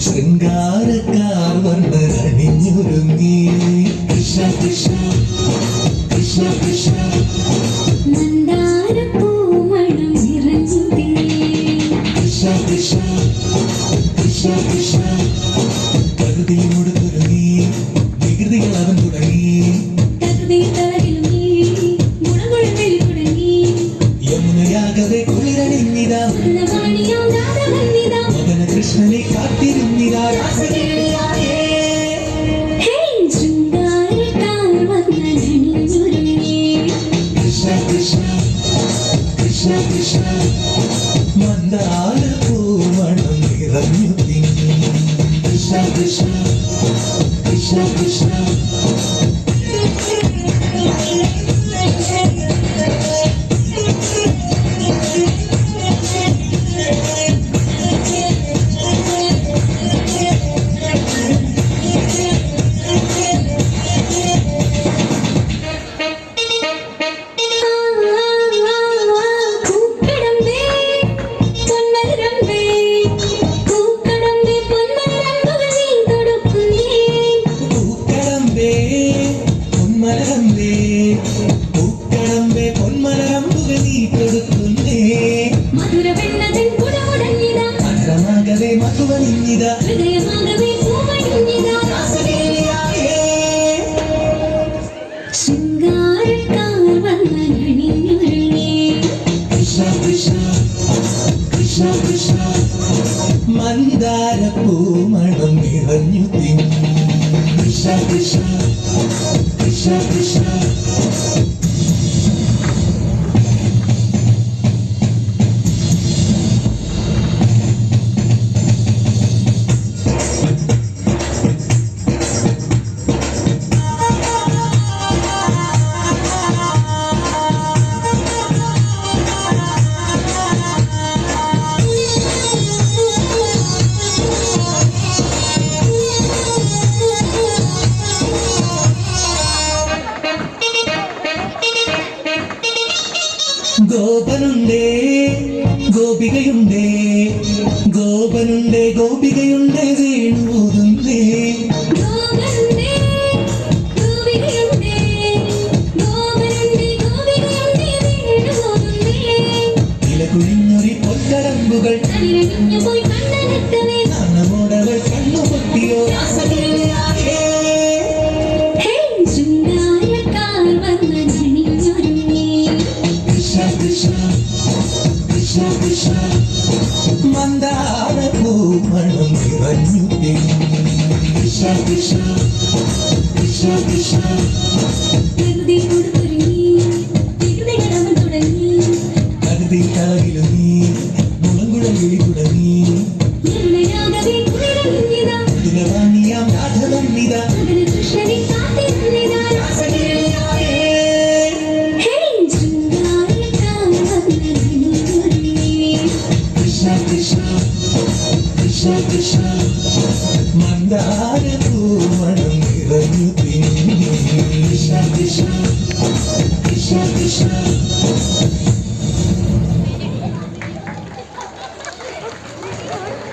ശൃംഗാരക്കാർ വന്ന് അണിഞ്ഞൊരുങ്ങി. കൃഷ്ണ കൃഷ്ണ. യമുനയാകവെ കുളിരണിഞ്ഞിതാ. മകന കൃഷ്ണനെ കാത്തിരുന്നിതാ. കൃഷ്ണ കൃഷ്ണ കൃഷ്ണ കൃഷ്ണ. മന്ദാര പൂമണം നിറഞ്ഞു കൃഷ്ണ കൃഷ്ണ കൃഷ്ണ കൃഷ്ണ. വന്നണിഞ്ഞൊരുങ്ങി കൃഷ്ണ കൃഷ്ണ കൃഷ്ണ കൃഷ്ണ. മന്ദാര പൂമണം നിറഞ്ഞു തിങ്ങി കൃഷ്ണ കൃഷ്ണ കൃഷ്ണ കൃഷ്ണ. ഗോപനുണ്ടേ ഗോപികയുണ്ടേ ഗോപനുണ്ടേ ഗോപികയുണ്ടേ വേണുതുണ്ടേ ഇലകുഴിഞ്ഞൊരി പൊൻകടമ്പുകൾ നിറഞ്ഞു തിങ്ങി കൃഷ്ണ കൃഷ്ണ മന്ദാര പൂമണം നിറഞ്ഞു തിങ്ങി കൃഷ്ണ കൃഷ്ണ കൃഷ്ണ കൃഷ്ണ